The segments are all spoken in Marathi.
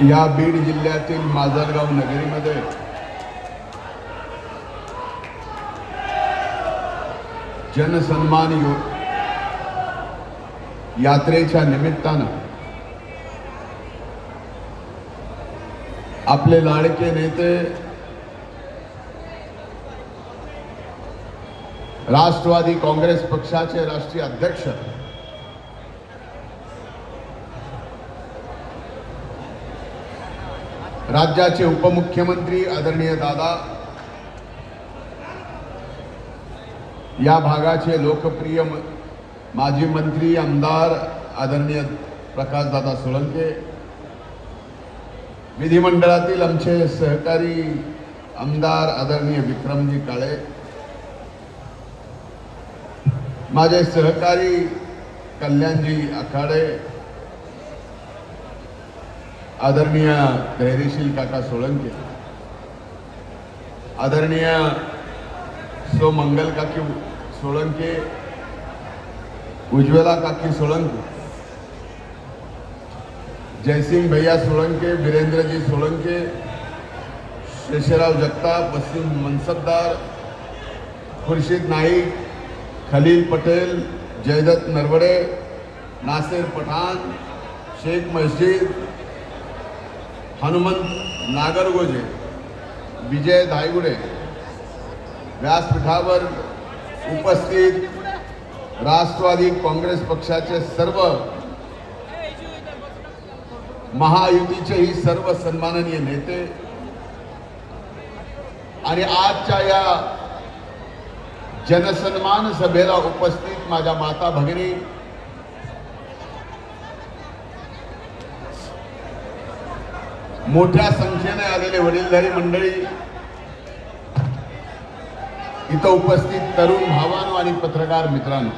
या बीड जिल्ह्यातील माजलगाव नगरीमध्ये. जनसन्मान यो यात्रेच्या निमित्तानं आपले लाडके नेते राष्ट्रवादी काँग्रेस पक्षाचे राष्ट्रीय अध्यक्ष राज्याचे उपमुख्यमंत्री आदरणीय दादा या भागाचे लोकप्रिय माजी मंत्री आमदार आदरणीय प्रकाशदादा सोळंके विधिमंडळातील आमचे सहकारी आमदार आदरणीय विक्रमजी काळे माझे सहकारी कल्याणजी आखाडे आदरणीय धैर्यशील काका सोळंके आदरणीय सो मंगल काकी सोळंके उज्ज्वला काकी सोळंके जयसिंग भैया सोळंके वीरेंद्रजी सोळंके शेषराव जगताप वसीम मनसबदार खुर्शीद नाईक खलील पटेल जयदत्त नरवडे नासिर पठाण शेख मस्जिद हनुमंत नागरगोजे विजय धायगुडे व्यासपीठावर उपस्थित राष्ट्रवादी काँग्रेस पक्षाचे सर्व महायुतीचेही सर्व सन्माननीय नेते आणि आजच्या या जनसन्मान सभेला उपस्थित माझ्या माता भगिनी मोठ्या संख्येने आलेले वडीलधारी मंडळी इथं उपस्थित तरुण भावानो आणि पत्रकार मित्रांनो.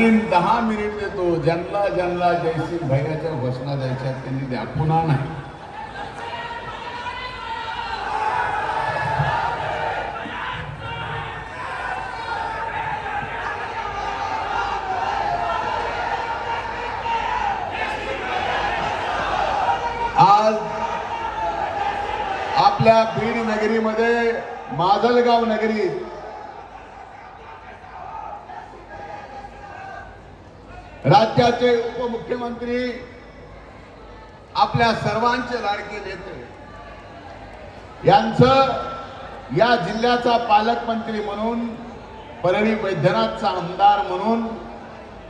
आणखीन दहा मिनिट देतो. ज्यांना ज्यांना जयसिंग भैयाच्या घोषणा द्यायच्या त्यांनी द्या. पुन्हा नाही. आज आपल्या बीड नगरीमध्ये माजलगाव नगरीत राज्याचे उपमुख्यमंत्री आपल्या सर्वांचे लाडके नेते. यांचं या जिल्ह्याचा पालकमंत्री म्हणून परळी वैद्यनाथचा आमदार म्हणून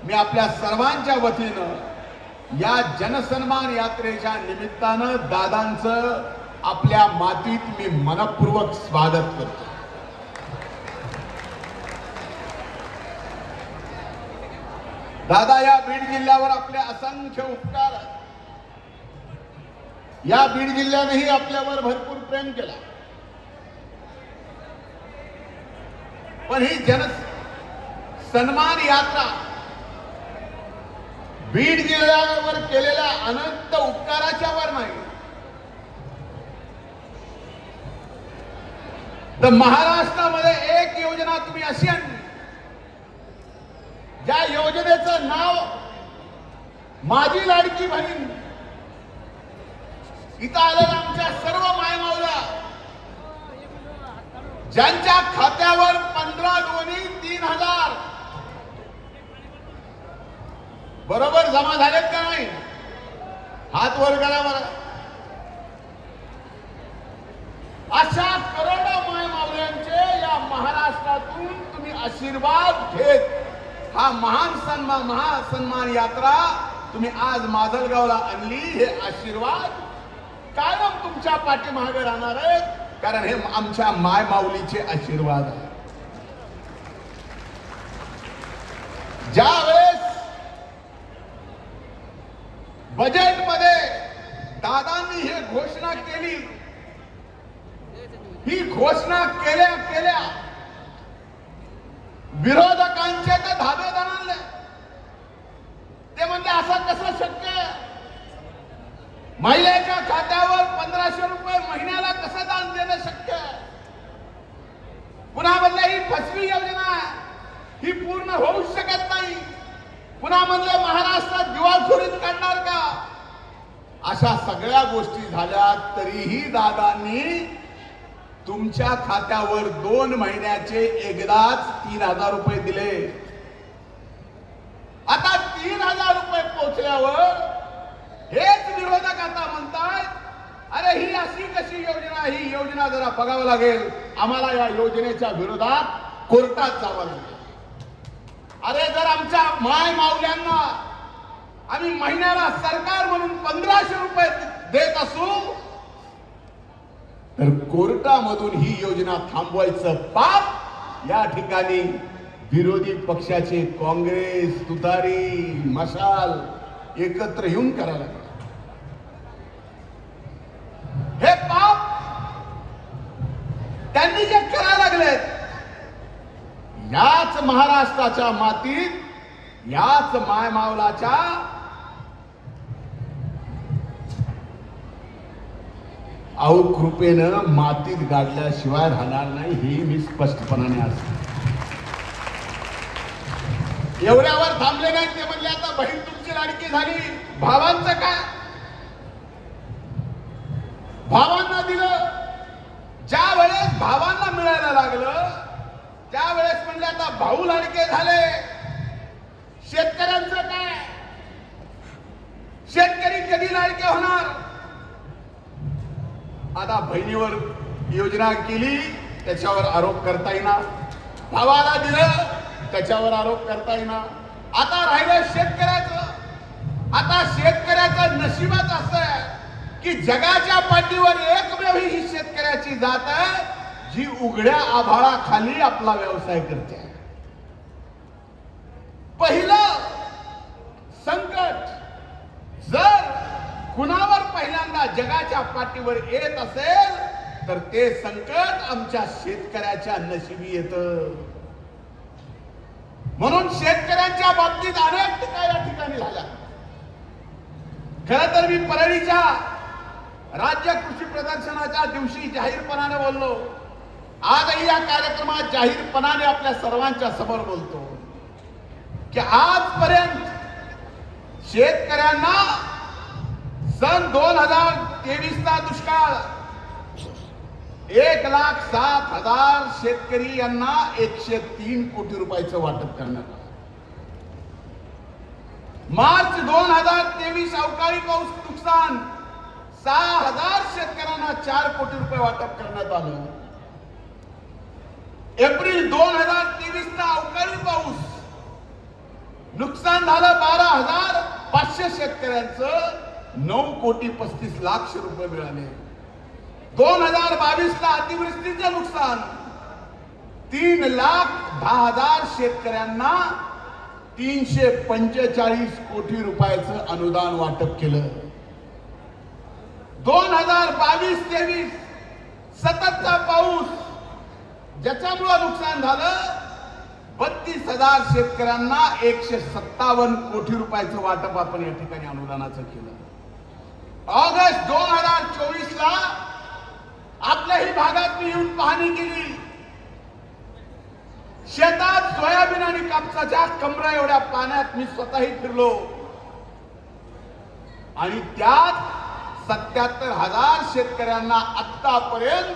मी आपल्या सर्वांच्या वतीनं या जनसन्मान यात्रेच्या निमित्तानं दादांचं आपल्या मातीत मी मनपूर्वक स्वागत करतो. दादा या बीड जिल्ह्यावर आपले असंख्य उपकार आहेत. या बीड जिल्ह्यानेही आपल्यावर भरपूर प्रेम केला. पण ही जन सन्मान यात्रा बीड जिल्ह्यावर केलेल्या अनंत उपकाराच्या वर नाही. तर महाराष्ट्रामध्ये एक योजना तुम्ही अशी आणली. योजनेचं नाव माझी लाडकी बहीण. इथं आलेल्या आमच्या सर्व मायमावला ज्यांच्या खात्यावर पंधरा दोन्ही तीन हजार. बरोबर जमा झालेत का नाही? हात वर करा मला अशा करोडो माय मावल्यांचे या महाराष्ट्रातून तुम्ही आशीर्वाद घेत हा महान सन्मान महासन्मान यात्रा तुम्ही आज माजलगावला आणली. हे आशीर्वाद कायम तुमच्या पाठीमागे राहणार आहेत. कारण हे आमच्या माय माऊलीचे आशीर्वाद आहे. ज्या वेळेस बजेटमध्ये दादांनी हे घोषणा केली ही घोषणा केल्या केल्या विरोधकांचे ते धाबे दणाणले ते म्हणले असं कसं शक्य महिलेच्या खात्यावर पंधराशे रुपये महिन्याला कसं दान देणं शक्य पुन्हा म्हणले ही फसवी योजना ही पूर्ण होऊ शकत नाही. पुन्हा म्हणले महाराष्ट्रात दिवाळखोरीत काढणार का? अशा सगळ्या गोष्टी झाल्या तरीही दादांनी तुमच्या खात्यावर दोन महिन्याचे एकदाच तीन हजार रुपये दिले. आता तीन हजार रुपये पोचल्यावर हेच विरोधक आता म्हणतात अरे ही अशी कशी योजना ही योजना जरा बघावं लागेल. आम्हाला या योजनेच्या विरोधात कोर्टात जावं लागेल. अरे जर आमच्या माय माऊल्यांना आम्ही महिन्याला सरकार म्हणून पंधराशे रुपये देत असू कोर्टामधून ही योजना थांबवायचं पाप या ठिकाणी विरोधी पक्षाचे काँग्रेस तुतारी मशाल एकत्र येऊन करायला हे पाप त्यांनी जे करायला लागलेत याच महाराष्ट्राच्या मातीत याच मायमावलाच्या अहो कृपेनं मातीत गाडल्याशिवाय राहणार नाही हे मी स्पष्टपणाने आज एवढ्यावर थांबले नाही ते म्हणले आता बहीण तुमची लाडकी झाली. भावांचं काय? भावांना दिलं. ज्या वेळेस भावांना मिळायला लागलं त्यावेळेस म्हणले आता भाऊ लाडके झाले. शेतकऱ्यांचं काय? शेतकरी कधी लाडके होणार? आता बहिणीवर योजना केली त्याच्यावर आरोप करता येणार भावाला दिलं त्याच्यावर आरोप करता येणार आता राहिलं शेतकऱ्याचं. आता शेतकऱ्याचं नशिबात असं आहे की जगाच्या पाठीवर एकमेव ही शेतकऱ्याची जात आहे जी उघड्या आभाळाखाली आपला व्यवसाय करते. पहिलं संकट जर कुणावर पहिल्यांदा जगाच्या पाठीवर येत असेल तर ते संकट आमच्या शेतकऱ्याच्या नशिबी येत. म्हणून शेतकऱ्यांच्या बाबतीत अनेक टीका या ठिकाणी झाल्या. खर तर मी परळीच्या राज्य कृषी प्रदर्शनाच्या दिवशी जाहीरपणाने बोललो. आजही या कार्यक्रमात जाहीरपणाने आपल्या सर्वांच्या समोर बोलतो. की आजपर्यंत शेतकऱ्यांना सन दोन हजार तेवीसचा दुष्काळ. एक लाख सात हजार शेतकरी यांना एकशे तीन कोटी रुपयाचं वाटप करण्यात आलं. मार्च दोन हजार तेवीस अवकाळी पाऊस नुकसान. सहा हजार शेतकऱ्यांना चार कोटी रुपये वाटप करण्यात आलं. एप्रिल दोन हजार तेवीसचा अवकाळी पाऊस. नुकसान झालं बारा हजार पाचशे शेतकऱ्यांचं. नऊ कोटी पस्तीस लाख रुपये मिळाले. दोन हजार बावीस ला अतिवृष्टीचं नुकसान. तीन लाख दहा हजार शेतकऱ्यांना तीनशे पंचेचाळीस कोटी रुपयाचं अनुदान वाटप केलं. दोन हजार बावीस तेवीस सततचा पाऊस. ज्याच्यामुळं नुकसान झालं बत्तीस हजार शेतकऱ्यांना एकशे सत्तावन्न कोटी रुपयाचं वाटप आपण या ठिकाणी अनुदानाचं केलं. ऑगस्ट दोन हजार चोवीस ला आपल्याही भागात मी येऊन पाहणी केली. शेतात सोयाबीन आणि कापसाच्या कमरा एवढ्या पाण्यात मी स्वतःही फिरलो. आणि त्यात सत्याहत्तर हजार शेतकऱ्यांना आतापर्यंत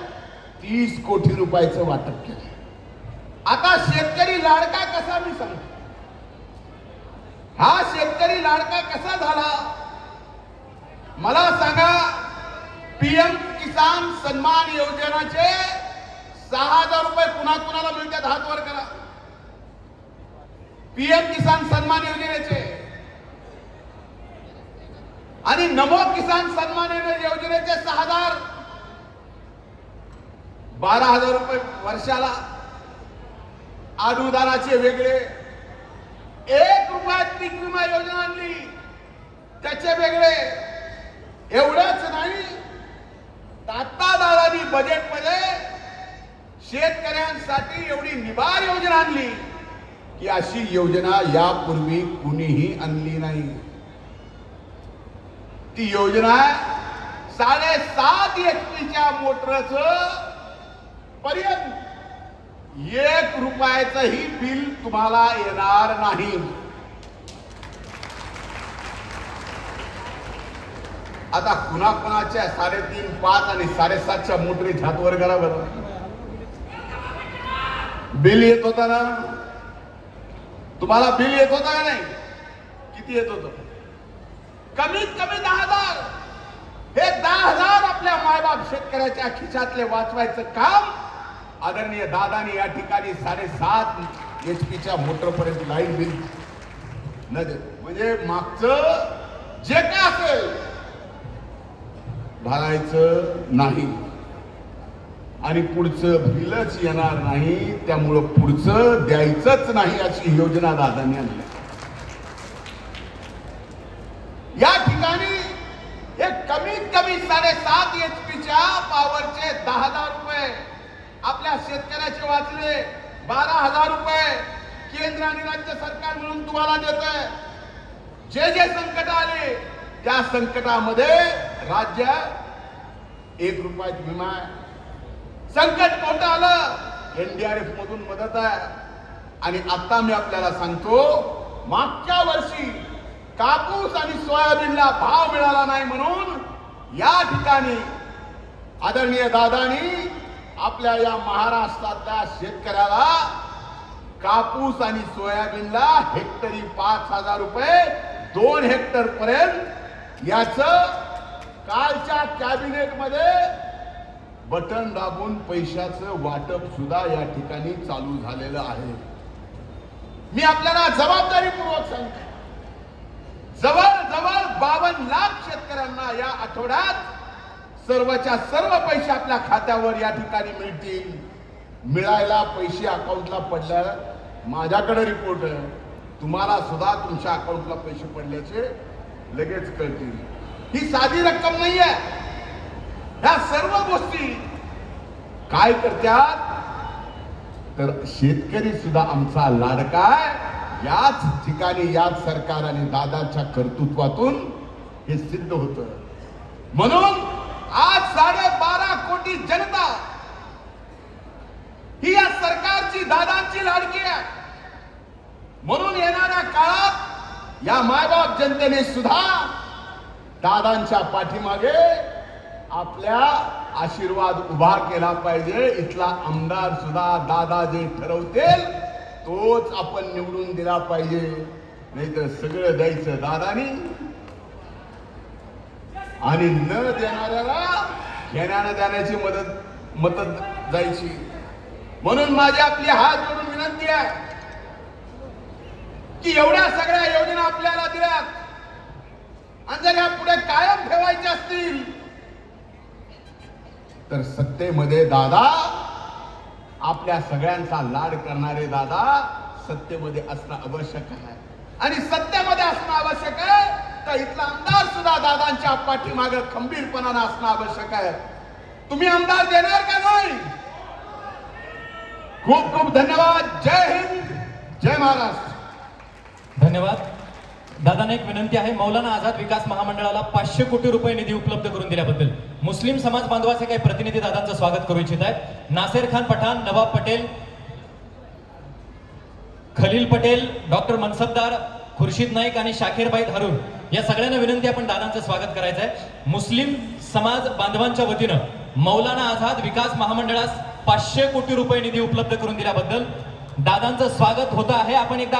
तीस कोटी रुपयाचं वाटप केलं. आता शेतकरी लाडका कसा मी सांगतो? हा शेतकरी लाडका कसा मला सांगा पीएम किसान सन्मान योजनाचे सहा हजार रुपये कुणा कुणाला मिळतात हात वर करा. पीएम किसान सन्मान योजनेचे. आणि नमो किसान सन्मान योजनेचे सहा हजार. बारा हजार रुपये वर्षाला. अनुदानाचे वेगळे. एक रुपयात पीक विमा योजना आणली. त्याचे वेगळे. एवढंच नाही. आता दादानी बजेटमध्ये शेतकऱ्यांसाठी एवढी निभार योजना आणली की अशी योजना यापूर्वी कुणीही आणली नाही. ती योजना साडेसात एचपीच्या मोटरच पर्यंत एक रुपयाचंही बिल तुम्हाला येणार नाही. आता कुणा कुणाच्या साडेतीन पाच आणि साडेसातच्या मोटरी हातवर करा बरं. बिल येत होता ना? तुम्हाला बिल येत होता का नाही? किती येत होत? कमीत कमी दहा हजार. हे दहा हजार आपल्या मायबाप शेतकऱ्याच्या खिशातले वाचवायचं काम आदरणीय दादानी या ठिकाणी साडेसात एच पीच्या मोटर पर्यंत बिल न म्हणजे मागचं जे काय असेल भरायचं नाही. आणि पुढचं बिलच येणार नाही त्यामुळं पुढचं द्यायचंच नाही अशी योजना दादांनी आणली. या ठिकाणी हे कमीत कमी साडेसात एच पीच्या पॉवरचे दहा हजार रुपये आपल्या शेतकऱ्याचे वाचले बारा हजार रुपये केंद्र आणि राज्य सरकार मिळून तुम्हाला देत जे जे संकट आले त्या संकटामध्ये राज्य एक रुपयात विमा आहे. संकट मोठं आलं. एनडीआरएफ मधून मदत आहे. आणि आता मी आपल्याला सांगतो मागच्या वर्षी कापूस आणि सोयाबीनला भाव मिळाला नाही म्हणून या ठिकाणी आदरणीय दादानी आपल्या या महाराष्ट्रातल्या शेतकऱ्याला कापूस आणि सोयाबीनला हेक्टरी पाच हजार रुपये दोन हेक्टर पर्यंत याच कालच्या कॅबिनेटमध्ये बटन दाबून पैशाचं वाटप सुद्धा या ठिकाणी चालू झालेलं आहे. मी आपल्याला जबाबदारीपूर्वक सांगतो जवळ जवळ बावन्न लाख शेतकऱ्यांना या आठवड्यात सर्वच्या सर्व पैसे आपल्या खात्यावर या ठिकाणी मिळतील. मिळायला पैसे अकाउंटला पडल्या माझ्याकडे रिपोर्ट आहे. तुम्हाला सुद्धा तुमच्या अकाउंटला पैसे पडल्याचे लगेच कळतील. ही साधी रक्कम नाही आहे ह्या सर्व गोष्टी काय करतात तर शेतकरी सुद्धा आमचा लाडका याच ठिकाणी याच सरकार आणि दादाच्या कर्तृत्वातून हे सिद्ध होत. म्हणून आज साडेबारा कोटी जनता ही या सरकारची दादांची लाडकी आहे. म्हणून येणाऱ्या काळात या मायबाप जनतेने सुद्धा दादांच्या पाठीमागे आपल्या आशीर्वाद उभा केला पाहिजे. इथला आमदार सुद्धा दादा जे ठरवतील तोच आपण निवडून दिला पाहिजे. नाहीतर सगळं द्यायचं दादानी. आणि न देणाऱ्याला घेण्यानं देण्याची मदत मदत जायची. म्हणून माझी आपली हात जोडून विनंती आहे की एवढ्या सगळ्या योजना आपल्याला दिल्यात. आणि जर ह्या पुढे कायम ठेवायचे असतील तर सत्तेमध्ये दादा आपल्या सगळ्यांचा लाड करणारे दादा सत्तेमध्ये असणं आवश्यक आहे. आणि सत्तेमध्ये असणं आवश्यक आहे तर इथला आमदार सुद्धा दादांच्या पाठीमागे खंबीरपणानं असणं आवश्यक आहे. तुम्ही आमदार देणार का नाही? खूप खूप धन्यवाद. जय हिंद. जय महाराष्ट्र. धन्यवाद. दादांना एक विनंती आहे मौलाना आझाद विकास महामंडळाला पाचशे कोटी रुपये निधी उपलब्ध करून दिल्याबद्दल. मुस्लिम समाज बांधवाचे काही प्रतिनिधी दादांचं स्वागत करू इच्छित आहेत. नासेर खान पठाण नवाब पटेल खलील पटेल डॉक्टर मनसबदार खुर्शीद नाईक आणि शाखेरबाई धारूर. या सगळ्यांना विनंती आपण दादांचं स्वागत करायचं आहे. मुस्लिम समाज बांधवांच्या वतीनं मौलाना आझाद विकास महामंडळास पाचशे कोटी रुपये निधी उपलब्ध करून दिल्याबद्दल दादांचं स्वागत होतं आहे. आपण एकदा